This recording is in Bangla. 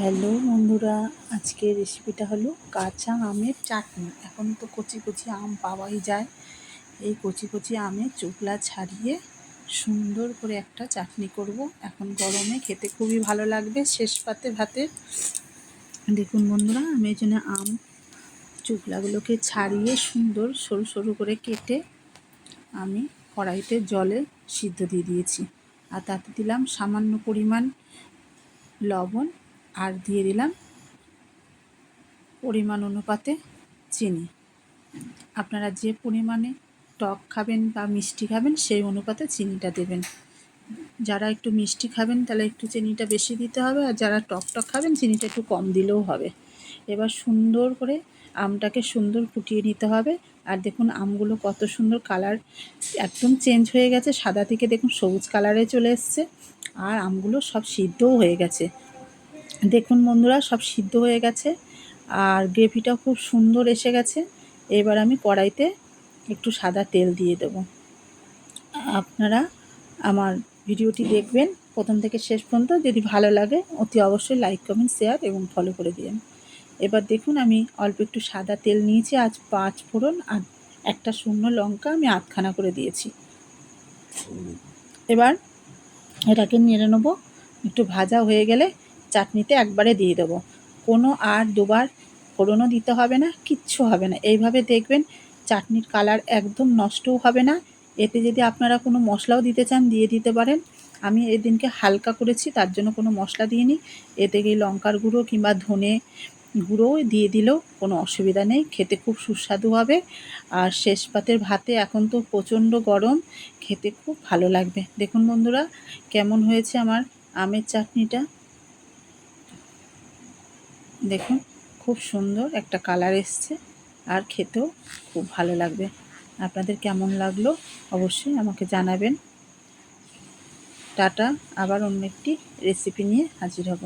হ্যালো বন্ধুরা, আজকের রেসিপিটা হলো কাঁচা আমের চাটনি। এখন তো কচি কচি আম পাওয়াই যায়। এই কচি কচি আমের চোকলা ছাড়িয়ে সুন্দর করে একটা চাটনি করব। এখন গরমে খেতে খুবই ভালো লাগবে, শেষ পাতে ভাতে। দেখুন বন্ধুরা, আমি এই জন্য আম চোকলাগুলোকে ছাড়িয়ে সুন্দর সরু সরু করে কেটে আমি কড়াইতে জলে সিদ্ধ দিয়ে দিয়েছি। আর তাতে দিলাম সামান্য পরিমাণ লবণ আর দিয়ে দিলাম পরিমাণ অনুপাতে চিনি। আপনারা যে পরিমাণে টক খাবেন বা মিষ্টি খাবেন, সেই অনুপাতে চিনিটা দেবেন। যারা একটু মিষ্টি খাবেন, তাহলে একটু চিনিটা বেশি দিতে হবে আর যারা টক টক খাবেন, চিনিটা একটু কম দিলেও হবে। এবার সুন্দর করে আমটাকে সুন্দর ফুটিয়ে নিতে হবে। আর দেখুন, আমগুলো কত সুন্দর কালার একদম চেঞ্জ হয়ে গেছে। সাদা থেকে দেখুন, সবুজ কালারে চলে এসছে। আর আমগুলো সব সিদ্ধও হয়ে গেছে। দেখুন বন্ধুরা, সব সিদ্ধ হয়ে গেছে আর গ্রেভিটাও খুব সুন্দর এসে গেছে। এবার আমি কড়াইতে একটু সাদা তেল দিয়ে দেব। আপনারা আমার ভিডিওটি দেখবেন প্রথম থেকে শেষ পর্যন্ত। যদি ভালো লাগে, অতি অবশ্যই লাইক, কমেন্ট, শেয়ার এবং ফলো করে দিন এবার দেখুন, আমি অল্প একটু সাদা তেল নিয়েছি। আজ পাঁচ ফোড়ন আর একটা শূন্য লঙ্কা আমি আধখানা করে দিয়েছি। এবার এটাকে নেড়ে নেব। একটু ভাজা হয়ে গেলে চাটনিতে একবারে দিয়ে দেবো। কোনো আর দুবার ফোড়নও দিতে হবে না, কিচ্ছু হবে না। এইভাবে দেখবেন চাটনির কালার একদম নষ্টও হবে না। এতে যদি আপনারা কোনো মশলাও দিতে চান, দিয়ে দিতে পারেন। আমি এদিনকে হালকা করেছি, তার জন্য কোনো মশলা দিইনি। এতে গিয়ে লঙ্কার গুঁড়ো কিংবা ধনে গুঁড়োও দিয়ে দিলেও কোনো অসুবিধা নেই। খেতে খুব সুস্বাদু হবে। আর শেষ পাতের ভাতে এখন তো প্রচণ্ড গরম, খেতে খুব ভালো লাগবে। দেখুন বন্ধুরা, কেমন হয়েছে আমার আমের চাটনিটা। দেখুন, খুব সুন্দর একটা কালার এসছে আর খেতেও খুব ভালো লাগবে। আপনাদের কেমন লাগল অবশ্যই আমাকে জানাবেন। টাটা, আবার অন্য একটি রেসিপি নিয়ে হাজির হব।